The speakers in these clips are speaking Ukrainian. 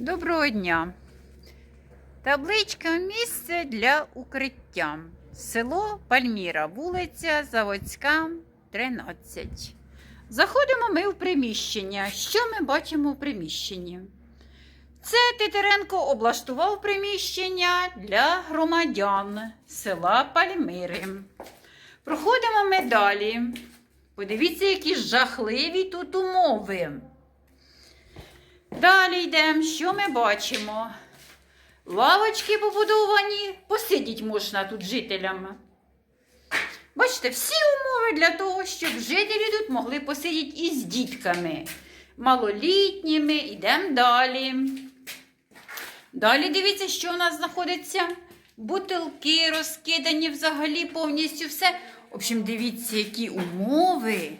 Доброго дня. Табличка місце для укриття. Село Пальміра, вулиця Заводська, 13. Заходимо ми в приміщення. Що ми бачимо в приміщенні? Це Титеренко облаштував приміщення для громадян села Пальмири. Проходимо ми далі. Подивіться, які жахливі тут умови. Далі йдемо. Що ми бачимо? Лавочки побудовані, посидіть можна тут жителям. Бачите, всі умови для того, щоб жителі тут могли посидіти із дітками, малолітніми. Йдемо далі. Далі дивіться, що у нас знаходиться. Бутилки розкидані взагалі повністю все. В общем, дивіться, які умови.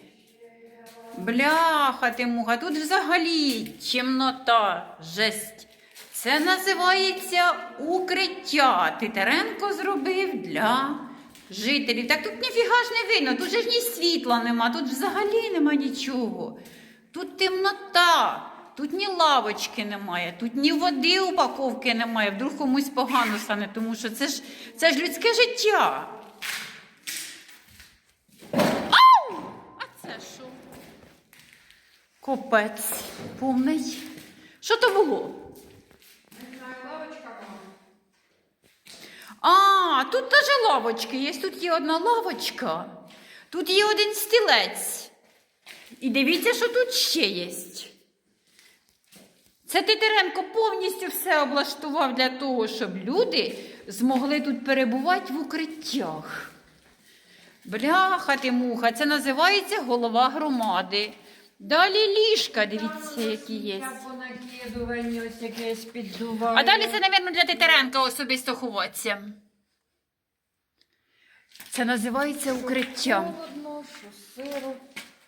Бляха ти муха, тут взагалі темнота, жесть. Це називається укриття. Титаренко зробив для жителів. Так тут ніфіга ж не видно, тут же ж ні світла нема, тут взагалі нема нічого. Тут темнота, тут ні лавочки немає, тут ні води упаковки немає. Вдруг комусь погано стане, тому що це ж, це ж людське життя. Ау! А це що? Копець повний. Що то було? А, тут теж лавочки є. Тут є одна лавочка. Тут є один стілець. І дивіться, що тут ще є. Це Титеренко повністю все облаштував для того, щоб люди змогли тут перебувати в укриттях. Бляха ти муха, це називається голова громади. Далі ліжка, дивіться, які є. Я ось якесь піддуває. А далі це, мабуть, для Титаренка особисто ховатися. Це називається укриттям. Холодно, що сиро.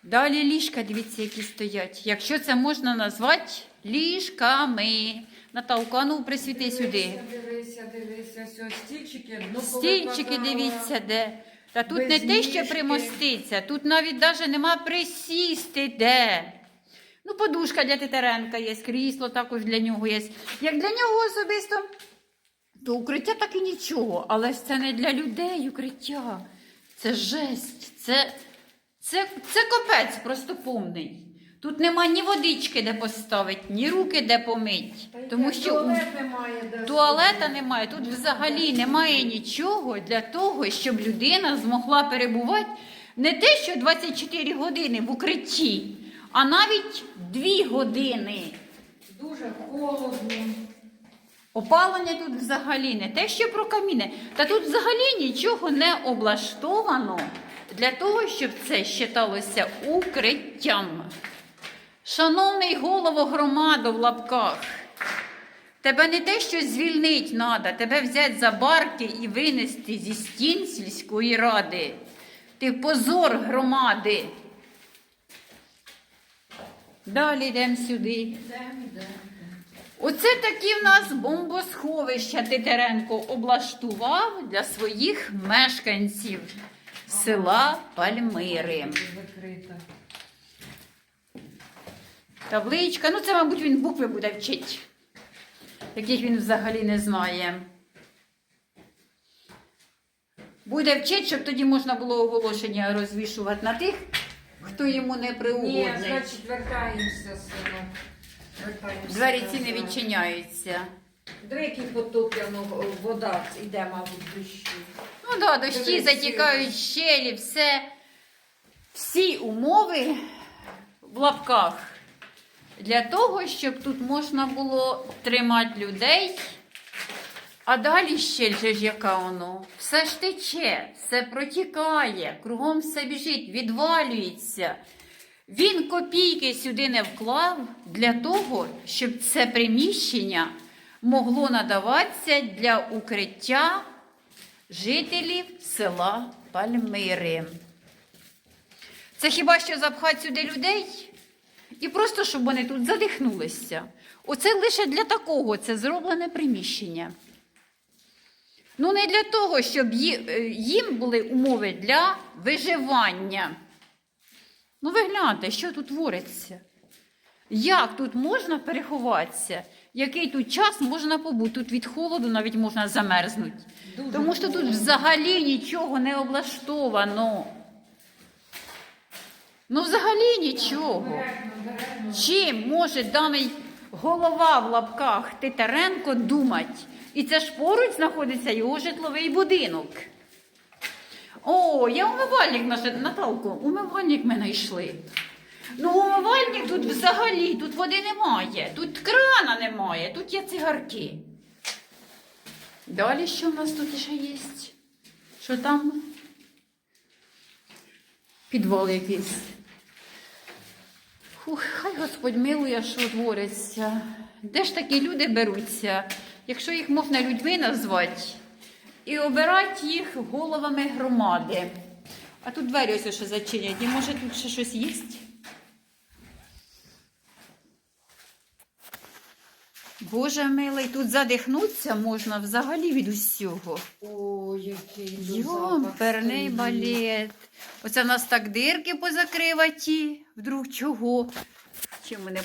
Далі ліжка, дивіться, які стоять. Якщо це можна назвати ліжками. Наталка, ну присвіти сюди. Дивися, дивися, все, стільчики. Ну, Стільчики, повикладала. дивіться, де. Та тут не те, що примоститься, тут навіть даже нема присісти де. Ну, подушка для Титаренка є, крісло також для нього є. Як для нього особисто, то укриття так і нічого. Але ж це не для людей укриття. Це жесть, це, це, це копець просто повний. Тут нема ні водички, де поставити, ні руки, де помить. Тому що туалет немає, де Туалета немає, тут взагалі немає нічого для того, щоб людина змогла перебувати не те, що 24 години в укритті, а навіть 2 години. Дуже холодно. Опалення тут взагалі не те, що про каміни, та тут взагалі нічого не облаштовано для того, щоб це вважалося укриттям. Шановний голово громади в лапках, тебе не те, що звільнить треба, тебе взяти за барки і винести зі стін сільської ради. Ти позор громади. Далі йдемо сюди. Оце такі в нас бомбосховища Титеренко облаштував для своїх мешканців села Пальмири. Табличка, ну це, мабуть, він букви буде вчити, яких він взагалі не знає. Буде вчити, щоб тоді можна було оголошення розвішувати на тих, хто йому не Ні, приугодний. значить, вертаємося село. Вертаємося. Двері ці не відчиняються. Дрики потоплено, вода йде, мабуть, дощі. Ну да, дощі затікають щелі, все. Всі умови в лапках для того, щоб тут можна було тримати людей. А далі же ж яка воно? Все ж тече, все протікає, кругом все біжить, відвалюється. Він копійки сюди не вклав для того, щоб це приміщення могло надаватися для укриття жителів села Пальмири. Це хіба що запхати сюди людей? І просто, щоб вони тут задихнулися. Оце лише для такого це зроблене приміщення. Ну, не для того, щоб е, їм були умови для виживання. Ну, ви гляньте, що тут твориться. Як тут можна переховатися? який тут час можна побути. Тут від холоду навіть можна замерзнути. Дуже Тому що тут взагалі нічого не облаштовано. Ну, взагалі нічого. Чим може даний голова в лапках Титаренко думати? І це ж поруч знаходиться його житловий будинок. О, я умивальник наша Наталко, умивальник ми знайшли. Ну, умивальник тут взагалі, тут води немає, тут крана немає, тут є цигарки. Далі що в нас тут ще є? Що там? Підвал якийсь. Фух, хай Господь милує, що твориться. Де ж такі люди беруться, якщо їх можна людьми назвати, і обирати їх головами громади. А тут двері ось що зачинять, і може тут ще щось є? Боже милий, тут задихнутися можна взагалі від усього. О, який Йомперний балет. Оце в нас так дирки позакриваті, вдруг чого. Чим вони